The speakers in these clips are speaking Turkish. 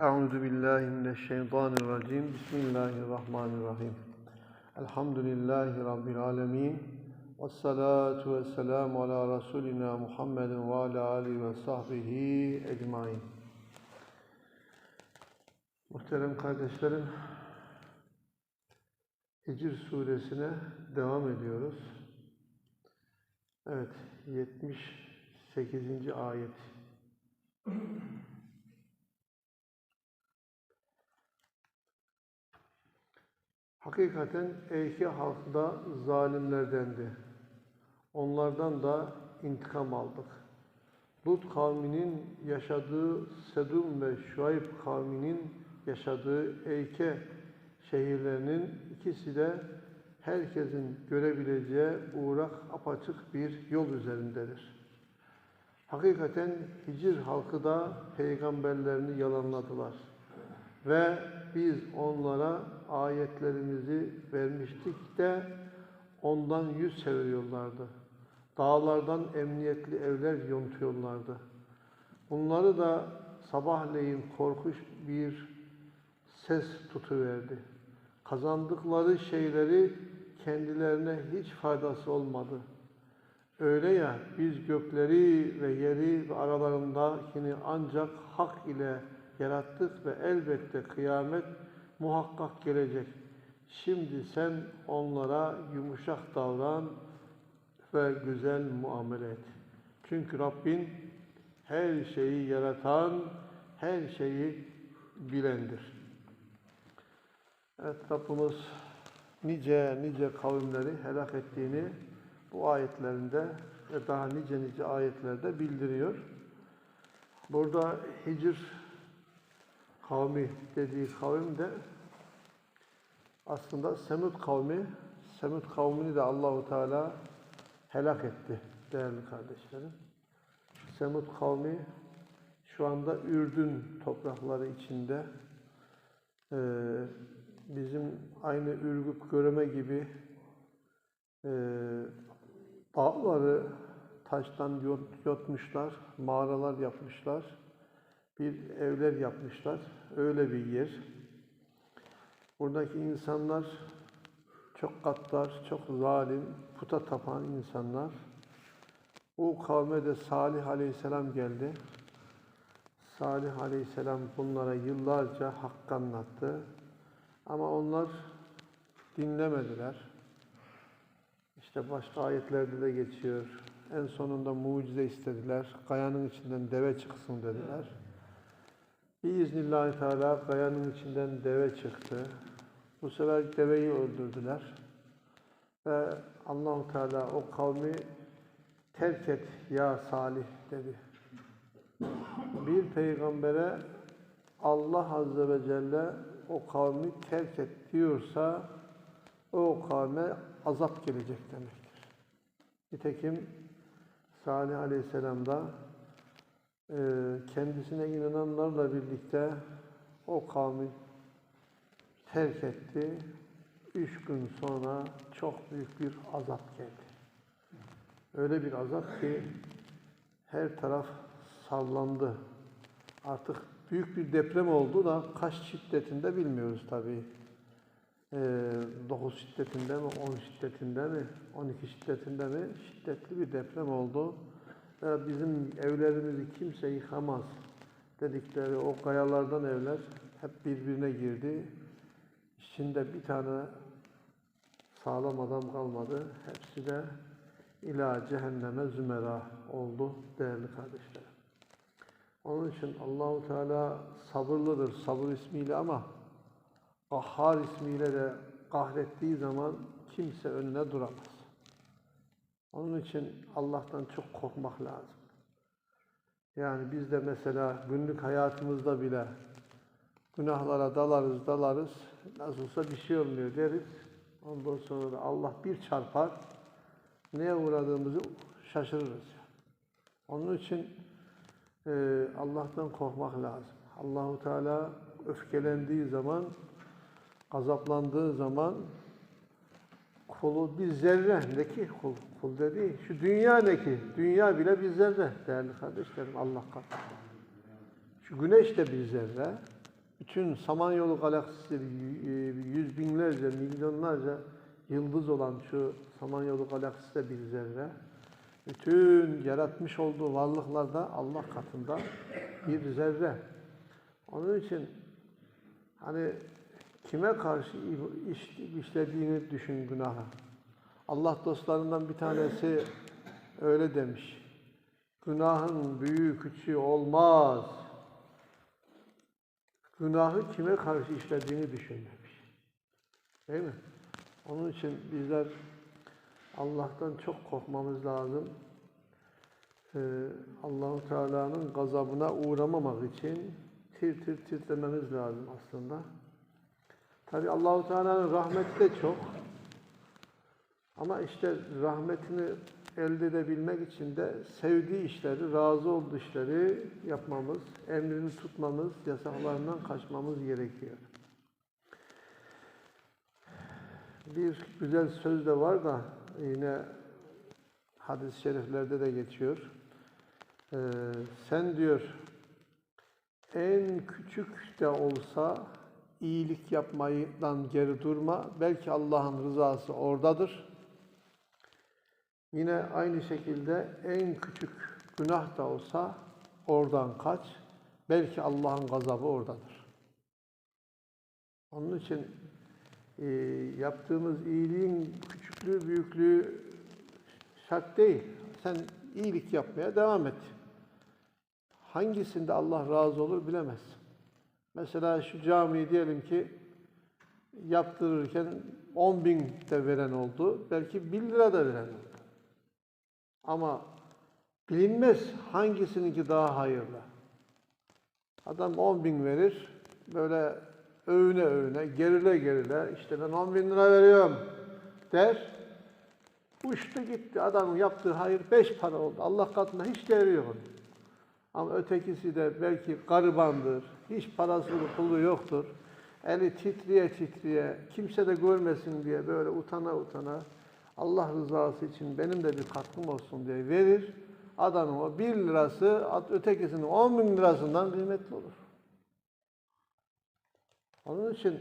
Euzu billahi mineşşeytanirracim. Bismillahirrahmanirrahim. Elhamdülillahi rabbil alamin. Ves salatu vesselamu ala rasulina Muhammedin ve ala alihi ve sahbihi ecmaîn. Muhterem kardeşlerim, Hicr suresine devam ediyoruz. Evet, 78. ayet. Hakikaten Eyke halkı da zalimlerdendi. Onlardan da intikam aldık. Lut kavminin yaşadığı Sedum ve Şuayb kavminin yaşadığı Eyke şehirlerinin ikisi de herkesin görebileceği uğrak apaçık bir yol üzerindedir. Hakikaten Hicr halkı da peygamberlerini yalanladılar. Ve biz onlara ayetlerimizi vermiştik de ondan yüz çeviriyorlardı. Dağlardan emniyetli evler yontuyorlardı. Bunları da sabahleyin korkunç bir ses tutuverdi. Kazandıkları şeyleri kendilerine hiç faydası olmadı. Öyle ya biz gökleri ve yeri ve aralarındakini ancak hak ile yarattık ve elbette kıyamet muhakkak gelecek. Şimdi sen onlara yumuşak davran ve güzel muamele et. Çünkü Rabbin her şeyi yaratan, her şeyi bilendir. Evet Rabbimiz nice nice kavimleri helak ettiğini bu ayetlerinde ve daha nice nice ayetlerde bildiriyor. Burada Hicr kavmi dediği kavim de aslında Semud kavmi, Semud kavmini de Allahu Teala helak etti değerli kardeşlerim. Semud kavmi şu anda Ürdün toprakları içinde e, bizim aynı Ürgüp Göreme gibi e, dağları taştan yot, yotmuşlar, mağaralar yapmışlar, bir evler yapmışlar. Öyle bir yer. Buradaki insanlar çok gaddar, çok zalim, puta tapan insanlar. Bu kavme de Salih Aleyhisselam geldi. Salih Aleyhisselam bunlara yıllarca hakkı anlattı. Ama onlar dinlemediler. İşte başka ayetlerde de geçiyor. En sonunda mucize istediler. Kayanın içinden deve çıksın dediler. Biiznillahü Teala kayanın içinden deve çıktı. Bu sefer deveyi öldürdüler. Ve Allahu Teala o kavmi terk et ya Salih dedi. Bir peygambere Allah Azze ve Celle o kavmi terk et diyorsa o kavme azap gelecek demektir. Nitekim Salih Aleyhisselam da kendisine inananlarla birlikte o kavmi terk etti. Üç gün sonra çok büyük bir azap geldi. Öyle bir azap ki her taraf sallandı. Artık büyük bir deprem oldu da kaç şiddetinde bilmiyoruz tabii. Ee, 9 şiddetinde mi, 10 şiddetinde mi, 12 şiddetinde mi şiddetli bir deprem oldu. Bizim evlerimizi kimse yıkamaz dedikleri o kayalardan evler hep birbirine girdi. İçinde bir tane sağlam adam kalmadı. Hepsi de ila cehenneme zümera oldu değerli kardeşlerim. Onun için Allahu Teala sabırlıdır sabır ismiyle ama Kahhar ismiyle de kahrettiği zaman kimse önüne duramaz. Onun için Allah'tan çok korkmak lazım. Yani biz de mesela günlük hayatımızda bile günahlara dalarız dalarız nasılsa bir şey olmuyor deriz. Ondan sonra da Allah bir çarpar neye uğradığımızı şaşırırız. Onun için e, Allah'tan korkmak lazım. Allahu Teala öfkelendiği zaman, gazaplandığı zaman kulu bir zerre ne ki kul, kul dedi. Şu dünya ne ki? Dünya bile bir zerre değerli kardeşlerim Allah katında. Şu güneş de bir zerre. bütün Samanyolu galaksisi y- yüz binlerce, milyonlarca yıldız olan şu Samanyolu galaksisi de bir zerre. Bütün yaratmış olduğu varlıklar da Allah katında bir zerre. Onun için hani kime karşı iş, işlediğini düşün günahı. Allah dostlarından bir tanesi öyle demiş. Günahın büyüğü küçüğü olmaz. Günahı kime karşı işlediğini düşün demiş. Değil mi? Onun için bizler Allah'tan çok korkmamız lazım. Ee, Allahu Teala'nın gazabına uğramamak için tir tir titrememiz lazım aslında. Tabi Allahu Teala'nın rahmeti de çok. Ama işte rahmetini elde edebilmek için de sevdiği işleri, razı olduğu işleri yapmamız, emrini tutmamız, yasaklarından kaçmamız gerekiyor. Bir güzel söz de var da yine hadis-i şeriflerde de geçiyor. Ee, sen diyor en küçük de olsa iyilik yapmaydan geri durma. Belki Allah'ın rızası oradadır. Yine aynı şekilde en küçük günah da olsa oradan kaç. Belki Allah'ın gazabı oradadır. Onun için e, yaptığımız iyiliğin küçüklüğü, büyüklüğü şart değil. Sen iyilik yapmaya devam et. Hangisinde Allah razı olur bilemezsin. Mesela şu camiyi diyelim ki yaptırırken 10 bin de veren oldu. Belki 1 lira da veren oldu. Ama bilinmez hangisininki daha hayırlı. Adam 10 bin verir, böyle övüne övüne, gerile gerile, işte ben 10 bin lira veriyorum der. Uçtu gitti. Adamın yaptığı hayır beş para oldu. Allah katında hiç değeri yok. Ama ötekisi de belki garibandır, hiç parası pulu yoktur. Eli titriye titriye, kimse de görmesin diye böyle utana utana Allah rızası için benim de bir katkım olsun diye verir. Adamın o bir lirası ötekisinin on bin lirasından kıymetli olur. Onun için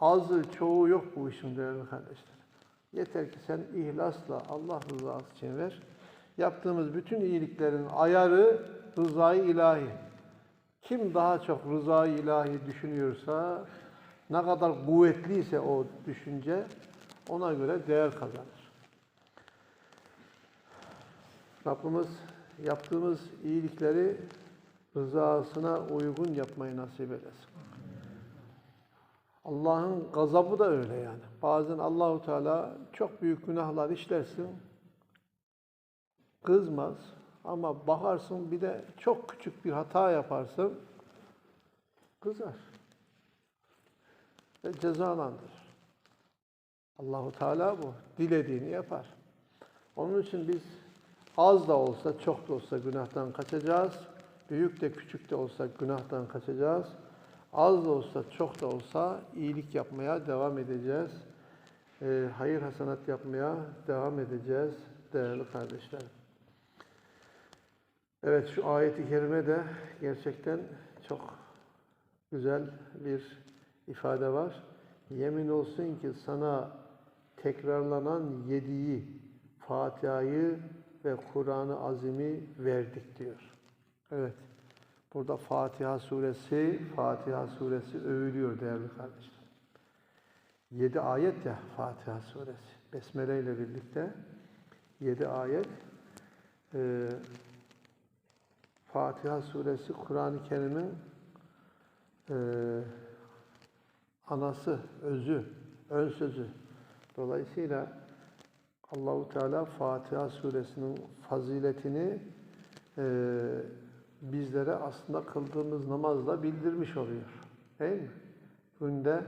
azı çoğu yok bu işin değerli kardeşler. Yeter ki sen ihlasla Allah rızası için ver. Yaptığımız bütün iyiliklerin ayarı rızayı ilahi. Kim daha çok rızayı ilahi düşünüyorsa, ne kadar kuvvetliyse o düşünce ona göre değer kazanır. Rabbimiz yaptığımız iyilikleri rızasına uygun yapmayı nasip eylesin. Allah'ın gazabı da öyle yani. Bazen Allahu Teala çok büyük günahlar işlersin, kızmaz ama bakarsın bir de çok küçük bir hata yaparsın, kızar ve cezalandırır. Allahu Teala bu. Dilediğini yapar. Onun için biz az da olsa, çok da olsa günahtan kaçacağız. Büyük de küçük de olsa günahtan kaçacağız. Az da olsa, çok da olsa iyilik yapmaya devam edeceğiz. Ee, hayır hasanat yapmaya devam edeceğiz değerli kardeşlerim. Evet şu ayeti kerime de gerçekten çok güzel bir ifade var. Yemin olsun ki sana tekrarlanan yediği Fatiha'yı ve Kur'an-ı Azim'i verdik diyor. Evet. Burada Fatiha suresi, Fatiha suresi övülüyor değerli kardeşler. Yedi ayet ya Fatiha suresi. Besmele ile birlikte yedi ayet. Ee, Fatiha suresi Kur'an-ı Kerim'in e, anası, özü, ön sözü. Dolayısıyla Allahu Teala Fatiha suresinin faziletini e, bizlere aslında kıldığımız namazla bildirmiş oluyor. Değil mi? Günde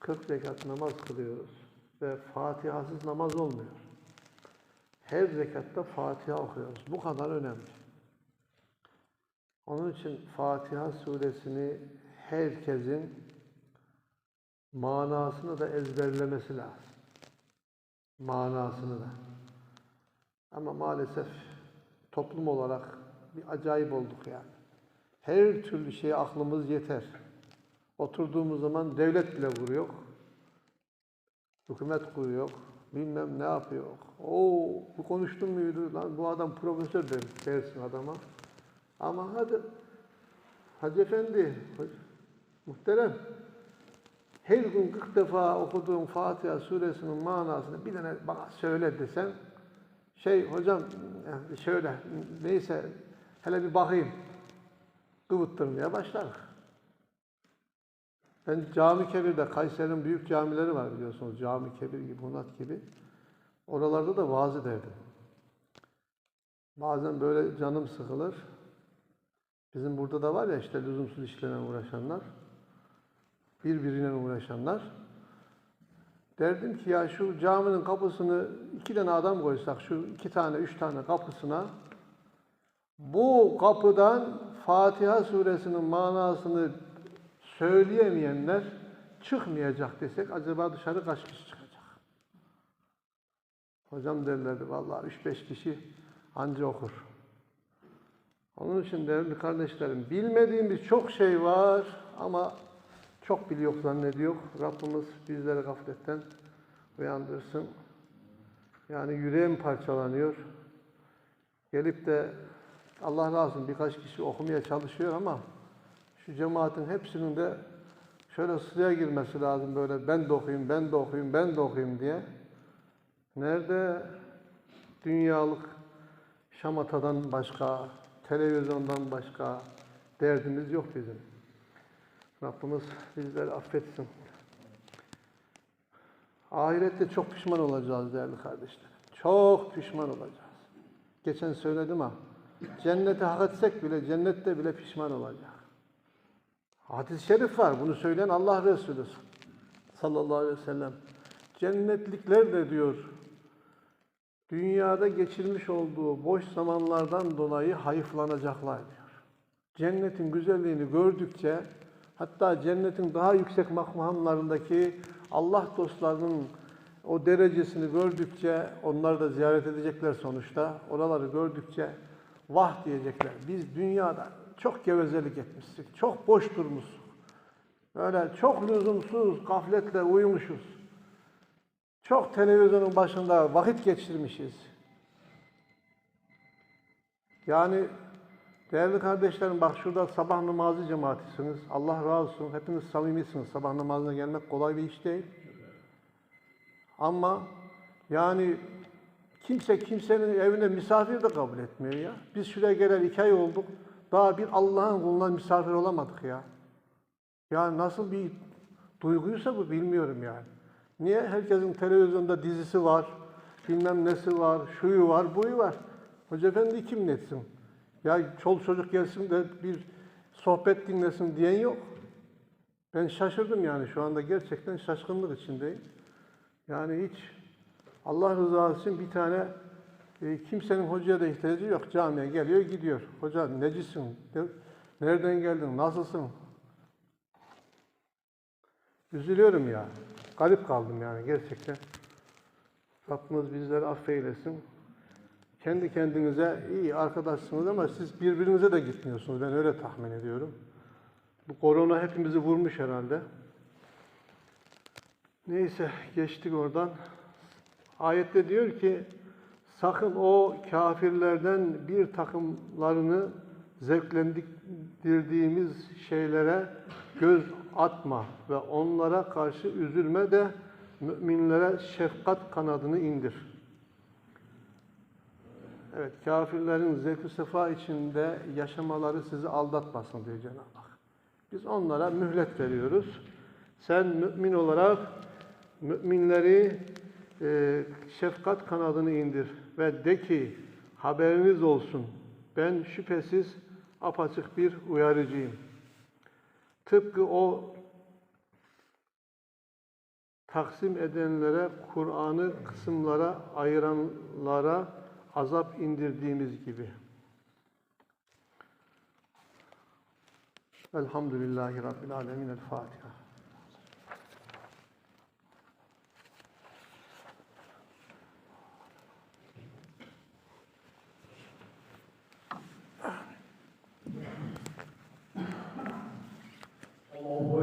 40 rekat namaz kılıyoruz ve Fatihasız namaz olmuyor. Her rekatta Fatiha okuyoruz. Bu kadar önemli. Onun için Fatiha suresini herkesin manasını da ezberlemesi lazım. Manasını da. Ama maalesef toplum olarak bir acayip olduk yani. Her türlü şeye aklımız yeter. Oturduğumuz zaman devlet bile kuruyor. Hükümet kuruyor. Bilmem ne yapıyor. Oo, bu konuştun muydu? Lan bu adam profesör der, dersin adama. Ama hadi Hacı Efendi, muhterem, her gün 40 defa okuduğun Fatiha suresinin manasını bir tane bana söyle desen, şey hocam şöyle neyse hele bir bakayım kıvıttırmaya başlar. Ben Cami Kebir'de, Kayseri'nin büyük camileri var biliyorsunuz. Cami Kebir gibi, Hunat gibi. Oralarda da vaaz ederdim. Bazen böyle canım sıkılır. Bizim burada da var ya işte lüzumsuz işlerle uğraşanlar. Birbirine uğraşanlar. Derdim ki ya şu caminin kapısını iki tane adam koysak, şu iki tane, üç tane kapısına bu kapıdan Fatiha suresinin manasını söyleyemeyenler çıkmayacak desek acaba dışarı kaç kişi çıkacak? Hocam derlerdi vallahi üç beş kişi anca okur. Onun için değerli kardeşlerim bilmediğimiz çok şey var ama çok biliyor zannediyor. Rabbimiz bizleri gafletten uyandırsın. Yani yüreğim parçalanıyor. Gelip de Allah razı birkaç kişi okumaya çalışıyor ama şu cemaatin hepsinin de şöyle sıraya girmesi lazım böyle ben de okuyayım, ben de okuyayım, ben de okuyayım diye. Nerede dünyalık şamatadan başka, televizyondan başka derdimiz yok bizim. Rabbimiz bizleri affetsin. Ahirette çok pişman olacağız değerli kardeşler. Çok pişman olacağız. Geçen söyledim ha. Cennete hak etsek bile cennette bile pişman olacak. Hadis-i şerif var. Bunu söyleyen Allah Resulü sallallahu aleyhi ve sellem. Cennetlikler de diyor dünyada geçirmiş olduğu boş zamanlardan dolayı hayıflanacaklar diyor. Cennetin güzelliğini gördükçe hatta cennetin daha yüksek makamlarındaki Allah dostlarının o derecesini gördükçe onlar da ziyaret edecekler sonuçta. Oraları gördükçe vah diyecekler. Biz dünyada çok gevezelik etmiştik. Çok boş durmuşuz. Böyle çok lüzumsuz gafletle uyumuşuz. Çok televizyonun başında vakit geçirmişiz. Yani değerli kardeşlerim bak şurada sabah namazı cemaatisiniz. Allah razı olsun. Hepiniz samimisiniz. Sabah namazına gelmek kolay bir iş değil. Ama yani kimse kimsenin evine misafir de kabul etmiyor ya. Biz şuraya gelen iki ay olduk. Daha bir Allah'ın kuluna misafir olamadık ya. Ya nasıl bir duyguysa bu bilmiyorum yani. Niye? Herkesin televizyonda dizisi var, bilmem nesi var, şuyu var, buyu var. Hoca efendi kim netsin? Ya çoluk çocuk gelsin de bir sohbet dinlesin diyen yok. Ben şaşırdım yani şu anda gerçekten şaşkınlık içindeyim. Yani hiç Allah rızası için bir tane e, kimsenin hocaya da ihtiyacı yok. Camiye geliyor gidiyor. Hoca necisin? Ne- Nereden geldin? Nasılsın? Üzülüyorum ya. Garip kaldım yani gerçekten. Rabbimiz bizleri affeylesin. Kendi kendinize iyi arkadaşsınız ama siz birbirinize de gitmiyorsunuz. Ben öyle tahmin ediyorum. Bu korona hepimizi vurmuş herhalde. Neyse geçtik oradan. Ayette diyor ki sakın o kafirlerden bir takımlarını zevklendirdiğimiz şeylere göz atma ve onlara karşı üzülme de müminlere şefkat kanadını indir. Evet, kafirlerin zevk sefa içinde yaşamaları sizi aldatmasın diyor Cenab-ı Hak. Biz onlara mühlet veriyoruz. Sen mümin olarak müminleri e, şefkat kanadını indir ve de ki haberiniz olsun ben şüphesiz apaçık bir uyarıcıyım. Tıpkı o taksim edenlere, Kur'an'ı kısımlara ayıranlara azap indirdiğimiz gibi. Elhamdülillahi Rabbil Alemin. El Fatiha. Allahu